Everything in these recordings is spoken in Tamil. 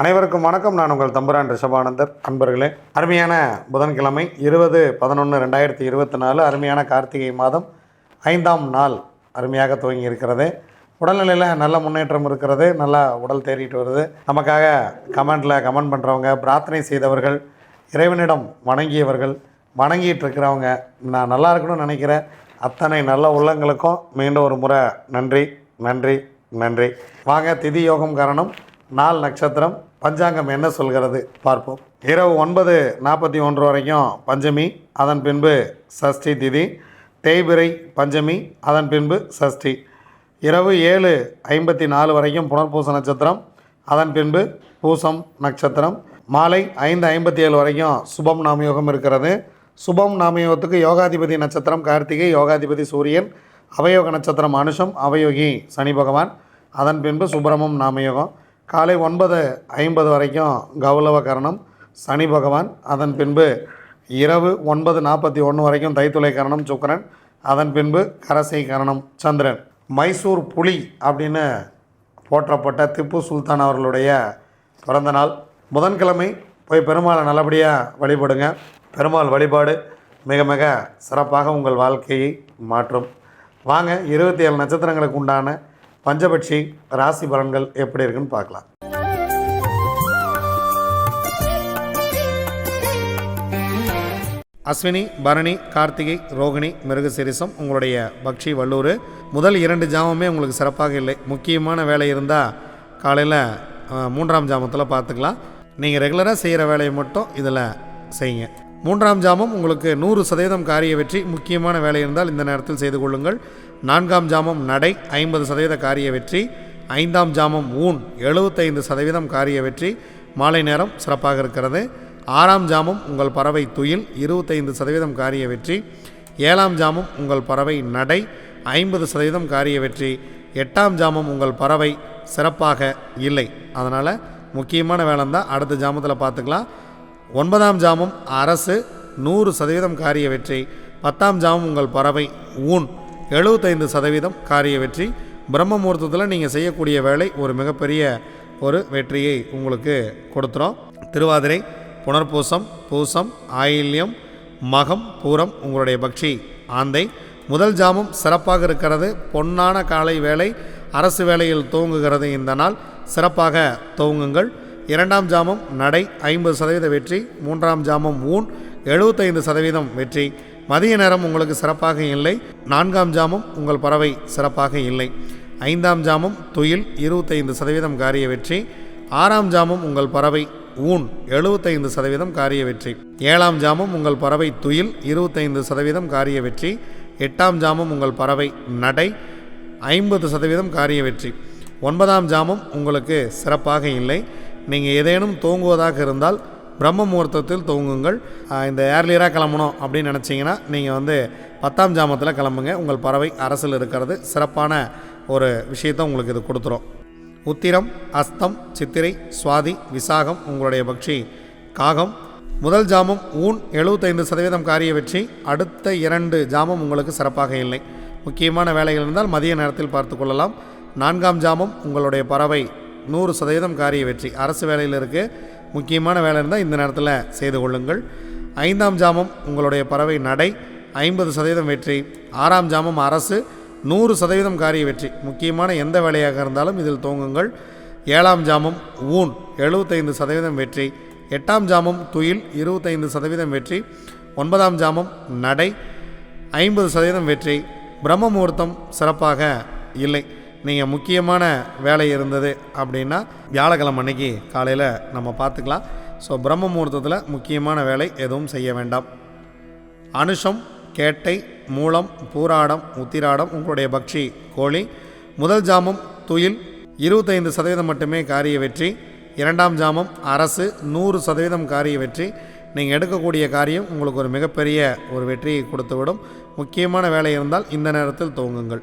அனைவருக்கும் வணக்கம். நான் உங்கள் தம்புரான் ரிஷபானந்தர். அன்பர்களே அருமையான புதன்கிழமை இருபது பதினொன்று ரெண்டாயிரத்தி இருபத்தி நாலு அருமையான கார்த்திகை மாதம் ஐந்தாம் நாள் அருமையாக துவங்கி இருக்கிறது உடல்நிலையில் நல்ல முன்னேற்றம் இருக்கிறது நல்லா உடல் தேறிட்டு வருது. நமக்காக கமெண்டில் கமெண்ட் பண்ணுறவங்க பிரார்த்தனை செய்தவர்கள் இறைவனிடம் வணங்கியவர்கள் வணங்கிட்டு இருக்கிறவங்க நான் நல்லா இருக்கணும்னு நினைக்கிறேன். அத்தனை நல்ல உள்ளங்களுக்கும் மீண்டும் ஒரு முறை நன்றி நன்றி நன்றி. வாங்க திதி யோகம் காரணம். நாள் நட்சத்திரம் பஞ்சாங்கம் என்ன சொல்கிறது? பார்ப்போம். இரவு ஒன்பது நாற்பத்தி ஒன்று வரைக்கும் பஞ்சமி அதன் பின்பு சஷ்டி திதி. தேய்பிரை பஞ்சமி அதன் பின்பு சஷ்டி. இரவு ஏழு ஐம்பத்தி நாலு வரைக்கும் புனர்பூச நட்சத்திரம் அதன் பின்பு பூசம் நட்சத்திரம். மாலை ஐந்து ஐம்பத்தி ஏழு வரைக்கும் சுபம் நாமயோகம் இருக்கிறது. சுபம் நாமயோகத்துக்கு யோகாதிபதி நட்சத்திரம் கார்த்திகை யோகாதிபதி சூரியன் அவயோக நட்சத்திரம் அனுஷம் அவயோகி சனி பகவான். அதன் பின்பு சுப்பிரமம் நாமயோகம். காலை ஒன்பது ஐம்பது வரைக்கும் கௌலவ கரணம் சனி பகவான் அதன் பின்பு இரவு ஒன்பது நாற்பத்தி ஒன்று வரைக்கும் தைத்துளை கரணம் சுக்கரன் அதன் பின்பு கரசை கரணம் சந்திரன். மைசூர் புலி அப்படின்னு போற்றப்பட்ட திப்பு சுல்தான் அவர்களுடைய பிறந்த நாள். புதன்கிழமை போய் பெருமாளை நல்லபடியாக வழிபடுங்க. பெருமாள் வழிபாடு மிக மிக சிறப்பாக உங்கள் வாழ்க்கையை மாற்றும். வாங்க இருபத்தி ஏழு நட்சத்திரங்களுக்கு உண்டான பஞ்சபட்சி ராசி பலன்கள் எப்படி இருக்குன்னு பார்க்கலாம். அஸ்வினி பரணி கார்த்திகை ரோகிணி மிருகசிரிசம் உங்களுடைய பக்ஷி வல்லூர். முதல் இரண்டு ஜாமமே உங்களுக்கு சிறப்பாக இல்லை. முக்கியமான வேலை இருந்தால் காலையில் மூன்றாம் ஜாமத்தில் பார்த்துக்கலாம். நீங்கள் ரெகுலராக செய்கிற வேலையை மட்டும் இதில் செய்யுங்க. மூன்றாம் ஜாமம் உங்களுக்கு நூறு சதவீதம் காரிய வெற்றி முக்கியமான வேலை இருந்தால் இந்த நேரத்தில் செய்து கொள்ளுங்கள். நான்காம் ஜாமம் நடை ஐம்பது சதவீத காரிய வெற்றி. ஐந்தாம் ஜாமம் ஊன் எழுபத்தைந்து சதவீதம் காரிய வெற்றி. மாலை நேரம் சிறப்பாக இருக்கிறது. ஆறாம் ஜாமம் உங்கள் பறவை துயில் இருபத்தைந்து சதவீதம் காரிய வெற்றி. ஏழாம் ஜாமம் உங்கள் பறவை நடை ஐம்பது சதவீதம் காரிய வெற்றி. எட்டாம் ஜாமம் உங்கள் பறவை சிறப்பாக இல்லை. அதனால் முக்கியமான வேலை தான் அடுத்த ஜாமத்தில் பார்த்துக்கலாம். ஒன்பதாம் ஜாமம் அரசு நூறு சதவீதம் காரிய வெற்றி பத்தாம் ஜாமம் உங்கள் பறவை ஊன் எழுபத்தைந்து சதவீதம் காரிய வெற்றி. பிரம்ம முகூர்த்தத்தில் நீங்கள் செய்யக்கூடிய வேலை ஒரு மிகப்பெரிய ஒரு வெற்றியை உங்களுக்கு கொடுத்துரும். திருவாதிரை புனர்பூசம் பூசம் ஆயில்யம் மகம் பூரம் உங்களுடைய பக்ஷி ஆந்தை. முதல் ஜாமம் சிறப்பாக இருக்கிறது பொன்னான காலை வேலை அரசு வேலையில் துவங்குகிறது இந்த நாள். சிறப்பாக துவங்குங்கள் இரண்டாம் ஜாமம் நடை ஐம்பது சதவீத வெற்றி மூன்றாம் ஜாமம் ஊன் எழுபத்தைந்து சதவீதம் வெற்றி. மதிய நேரம் உங்களுக்கு சிறப்பாக இல்லை. நான்காம் ஜாமம் உங்கள் பறவை சிறப்பாக இல்லை. ஐந்தாம் ஜாமம் துயில் இருபத்தைந்து சதவீதம் காரிய வெற்றி. ஆறாம் ஜாமம் உங்கள் பறவை ஊன் எழுபத்தைந்து சதவீதம் காரிய வெற்றி. ஏழாம் ஜாமம் உங்கள் பறவை துயில் இருபத்தைந்து சதவீதம் காரிய வெற்றி. எட்டாம் ஜாமம் உங்கள் பறவை நடை ஐம்பது சதவீதம் காரிய வெற்றி. ஒன்பதாம் ஜாமம் உங்களுக்கு சிறப்பாக இல்லை. நீங்கள் ஏதேனும் தூங்குவதாக இருந்தால் பிரம்ம முகூர்த்தத்தில் தூங்குங்கள். இந்த ஏர்லியராக கிளம்பணும் அப்படின்னு நினச்சிங்கன்னா நீங்கள் வந்து பத்தாம் ஜாமத்தில் கிளம்புங்க. உங்கள் பறவை அரசில் இருக்கிறது. சிறப்பான ஒரு விஷயத்தை உங்களுக்கு இது கொடுத்துரும். உத்திரம் அஸ்தம் சித்திரை சுவாதி விசாகம் உங்களுடைய பக்ஷி காகம். முதல் ஜாமம் ஊன் எழுபத்தைந்து சதவீதம் காரிய வெற்றி. அடுத்த இரண்டு ஜாமம் உங்களுக்கு சிறப்பாக இல்லை. முக்கியமான வேலைகள் இருந்தால் மதிய நேரத்தில் பார்த்து கொள்ளலாம். நான்காம் ஜாமம் உங்களுடைய பறவை நூறு சதவீதம் காரிய வெற்றி. அரசு வேலையில் இருக்குது முக்கியமான வேலை இருந்தால் இந்த நேரத்தில் செய்து கொள்ளுங்கள். ஐந்தாம் ஜாமம் உங்களுடைய பறவை நடை. ஐம்பது சதவீதம் வெற்றி. ஆறாம் ஜாமம் அரசு. நூறு சதவீதம் காரிய வெற்றி. முக்கியமான எந்த வேலையாக இருந்தாலும் இதில் துவங்குங்கள் ஏழாம் ஜாமம் ஊன். எழுபத்தைந்து சதவீதம் வெற்றி. எட்டாம் ஜாமம் துயில். இருபத்தைந்து சதவீதம் வெற்றி. ஒன்பதாம் ஜாமம் நடை. ஐம்பது சதவீதம் வெற்றி. பிரம்ம முகூர்த்தம் சிறப்பாக இல்லை. நீங்கள் முக்கியமான வேலை இருந்தது அப்படின்னா வியாழக்கிழமை அன்னைக்கு காலையில் நம்ம பார்த்துக்கலாம். ஸோ பிரம்ம முகூர்த்தத்தில் முக்கியமான வேலை எதுவும் செய்ய வேண்டாம். அனுஷம் கேட்டை மூலம் பூராடம் உத்திராடம் உங்களுடைய பக்ஷி கோழி முதல் ஜாமம் துயில் இருபத்தைந்து சதவீதம் மட்டுமே காரிய வெற்றி இரண்டாம் ஜாமம் அரசு நூறு சதவீதம் காரிய வெற்றி நீங்கள் எடுக்கக்கூடிய காரியம் உங்களுக்கு ஒரு மிகப்பெரிய ஒரு வெற்றியை கொடுத்துவிடும். முக்கியமான வேலை இருந்தால் இந்த நேரத்தில் துவங்குங்கள்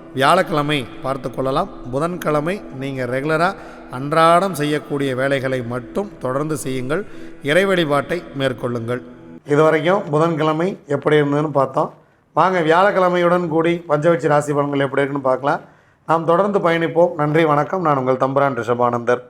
வியாழக்கிழமை பார்த்து கொள்ளலாம். புதன்கிழமை நீங்கள் ரெகுலராக அன்றாடம் செய்யக்கூடிய வேலைகளை மட்டும் தொடர்ந்து செய்யுங்கள். இறை வழிபாட்டை மேற்கொள்ளுங்கள். இதுவரைக்கும் புதன்கிழமை எப்படி இருந்ததுன்னு பார்த்தோம். வாங்க வியாழக்கிழமையுடன் கூடி பஞ்சவச்சி ராசி பலன்கள் எப்படி இருக்குன்னு பார்க்கலாம். நாம் தொடர்ந்து பயணிப்போம். நன்றி வணக்கம். நான் உங்கள் தம்புரான் ரிஷபானந்தர்.